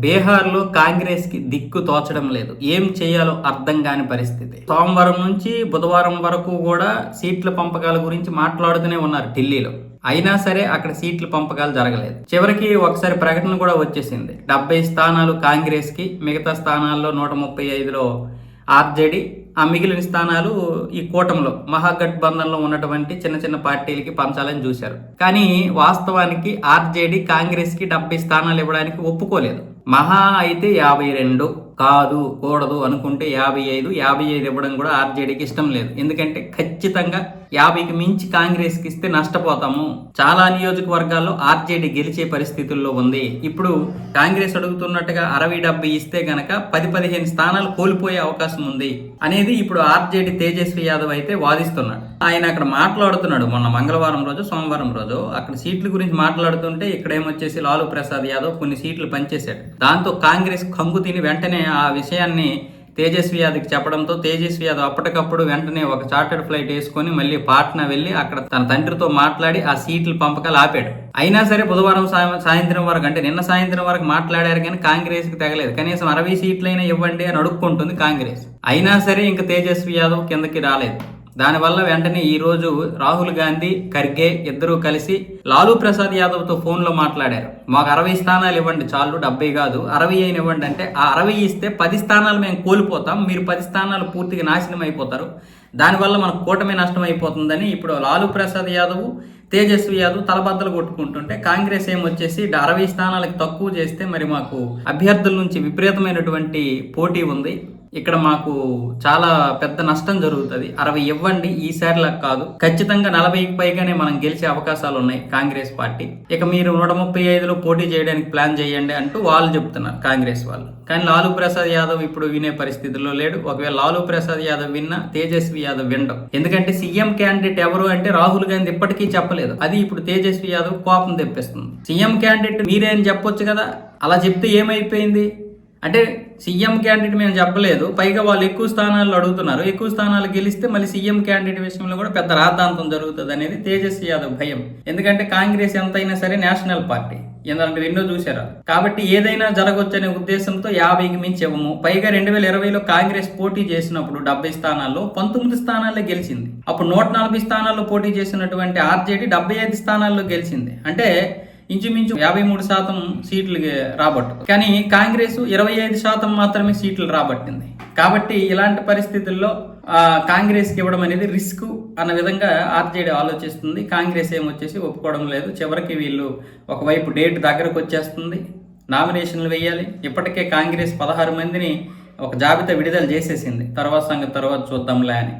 బీహార్లో కాంగ్రెస్కి దిక్కు తోచడం లేదు. ఏం చేయాలో అర్థం కాని పరిస్థితి. సోమవారం నుంచి బుధవారం వరకు కూడా సీట్ల పంపకాల గురించి మాట్లాడుతూనే ఉన్నారు ఢిల్లీలో. అయినా సరే అక్కడ సీట్ల పంపకాలు జరగలేదు. చివరికి ఒకసారి ప్రకటన కూడా వచ్చేసింది. డెబ్బై స్థానాలు కాంగ్రెస్కి మిగతా స్థానాల్లో నూట ముప్పై ఐదులో ఆర్జేడి ఆ మిగిలిన స్థానాలు ఈ కూటమిలో మహాగఠబంధన్లో ఉన్నటువంటి చిన్న చిన్న పార్టీలకి పంచాలని చూశారు. కానీ వాస్తవానికి ఆర్జేడీ కాంగ్రెస్కి డెబ్బై స్థానాలు ఇవ్వడానికి ఒప్పుకోలేదు. మహా అయితే యాభై రెండు కాదు కూడదు అనుకుంటే యాభై ఐదు యాభై ఐదు ఇవ్వడం కూడా ఆర్జేడీకి ఇష్టం లేదు. ఎందుకంటే ఖచ్చితంగా యాభైకి మించి కాంగ్రెస్కి ఇస్తే నష్టపోతాము. చాలా నియోజకవర్గాల్లో ఆర్జేడీ గెలిచే పరిస్థితుల్లో ఉంది. ఇప్పుడు కాంగ్రెస్ అడుగుతున్నట్టుగా అరవై డెబ్బై ఇస్తే గనక పది పదిహేను స్థానాలు కోల్పోయే అవకాశం ఉంది. అనే అనేది ఇప్పుడు ఆర్జేడీ తేజస్వి యాదవ్ అయితే వాదిస్తున్నాడు. ఆయన అక్కడ మాట్లాడుతున్నాడు మొన్న మంగళవారం రోజు సోమవారం రోజు. అక్కడ సీట్ల గురించి మాట్లాడుతుంటే ఇక్కడేమొచ్చేసి లాలూ ప్రసాద్ యాదవ్ కొన్ని సీట్లు పనిచేశాడు దాంతో కాంగ్రెస్ కంగు తిని వెంటనే ఆ విషయాన్ని తేజస్వి యాదవ్కి చెప్పడంతో తేజస్వి యాదవ్ అప్పటికప్పుడు వెంటనే ఒక చార్టర్డ్ ఫ్లైట్ వేసుకొని మళ్ళీ పాట్నా వెళ్ళి అక్కడ తన తండ్రితో మాట్లాడి ఆ సీట్ల పంపకాలు ఆపాడు. అయినా సరే బుధవారం సాయం- సాయంత్రం వరకు అంటే నిన్న సాయంత్రం వరకు మాట్లాడారు కానీ కాంగ్రెస్కి కనీసం అరవై సీట్లైనా ఇవ్వండి అని అడుక్కుంటుంది కాంగ్రెస్. అయినా సరే ఇంకా తేజస్వి యాదవ్ కిందకి రాలేదు. దానివల్ల వెంటనే ఈరోజు రాహుల్ గాంధీ ఖర్గే ఇద్దరూ కలిసి లాలూ ప్రసాద్ యాదవ్తో ఫోన్లో మాట్లాడారు. మాకు అరవై స్థానాలు ఇవ్వండి చాలు డెబ్బై కాదు. అరవై అయిన ఇవ్వండి అంటే ఆ అరవై ఇస్తే పది స్థానాలు మేము కోల్పోతాం. మీరు పది స్థానాలు పూర్తిగా నాశనం అయిపోతారు. దానివల్ల మనకు కూటమి నష్టం అయిపోతుందని ఇప్పుడు లాలూ ప్రసాద్ యాదవ్ తేజస్వి యాదవ్ తలబద్దలు కొట్టుకుంటుంటే కాంగ్రెస్ ఏమొచ్చేసి అరవై స్థానాలకు తక్కువ చేస్తే మరి మాకు అభ్యర్థుల నుంచి విపరీతమైనటువంటి పోటీ ఉంది. ఇక్కడ మాకు చాలా పెద్ద నష్టం జరుగుతుంది. అరవై ఇవ్వండి ఈసారిలా కాదు. ఖచ్చితంగా నలభైకి పైగానే మనం గెలిచే అవకాశాలు ఉన్నాయి కాంగ్రెస్ పార్టీ. ఇక మీరు నూట ముప్పై ఐదులో పోటీ చేయడానికి ప్లాన్ చేయండి అంటూ వాళ్ళు చెప్తున్నారు కాంగ్రెస్ వాళ్ళు. కానీ లాలూ ప్రసాద్ యాదవ్ ఇప్పుడు వినే పరిస్థితుల్లో లేడు. ఒకవేళ లాలూ ప్రసాద్ యాదవ్ విన్నా తేజస్వి యాదవ్ వినడం ఎందుకంటే సీఎం క్యాండిడేట్ ఎవరు అంటే రాహుల్ గాంధీ ఇప్పటికీ చెప్పలేదు. అది ఇప్పుడు తేజస్వి యాదవ్ కోపం తెప్పిస్తుంది. సీఎం క్యాండిడేట్ మీరేం చెప్పొచ్చు కదా? అలా చెప్తే ఏమైపోయింది? అంటే సీఎం క్యాండిడేట్ మేము చెప్పలేదు. పైగా వాళ్ళు ఎక్కువ స్థానాల్లో అడుగుతున్నారు. ఎక్కువ స్థానాలు గెలిస్తే మళ్ళీ సీఎం క్యాండిడేట్ విషయంలో కూడా పెద్ద రాద్ధాంతం జరుగుతుంది అనేది తేజస్వి యాదవ్ భయం. ఎందుకంటే కాంగ్రెస్ ఎంతైనా సరే నేషనల్ పార్టీ. ఎందుకంటే ఎన్నో చూశారు? కాబట్టి ఏదైనా జరగొచ్చనే ఉద్దేశంతో యాభైకి మించి ఇవ్వము పైగా రెండు వేల ఇరవైలో కాంగ్రెస్ పోటీ చేసినప్పుడు డెబ్బై స్థానాల్లో పంతొమ్మిది స్థానాల్లో గెలిచింది. అప్పుడు నూట నలభై స్థానాల్లో పోటీ చేసినటువంటి ఆర్జేడీ డెబ్బై ఐదు స్థానాల్లో గెలిచింది. అంటే ఇంచుమించు యాభై మూడు శాతం సీట్లు రాబట్టు. కానీ కాంగ్రెస్ ఇరవై ఐదు శాతం మాత్రమే సీట్లు రాబట్టింది. కాబట్టి ఇలాంటి పరిస్థితుల్లో కాంగ్రెస్కి ఇవ్వడం అనేది రిస్క్ అన్న విధంగా ఆర్జేడీ ఆలోచిస్తుంది. కాంగ్రెస్ ఏమొచ్చేసి ఒప్పుకోవడం లేదు. చివరికి వీళ్ళు ఒకవైపు డేట్ దగ్గరకు వచ్చేస్తుంది. నామినేషన్లు వేయాలి. ఇప్పటికే కాంగ్రెస్ పదహారు మందిని ఒక జాబితా విడుదల చేసేసింది. తర్వాత సంగతి తర్వాత చూద్దాంలే అని.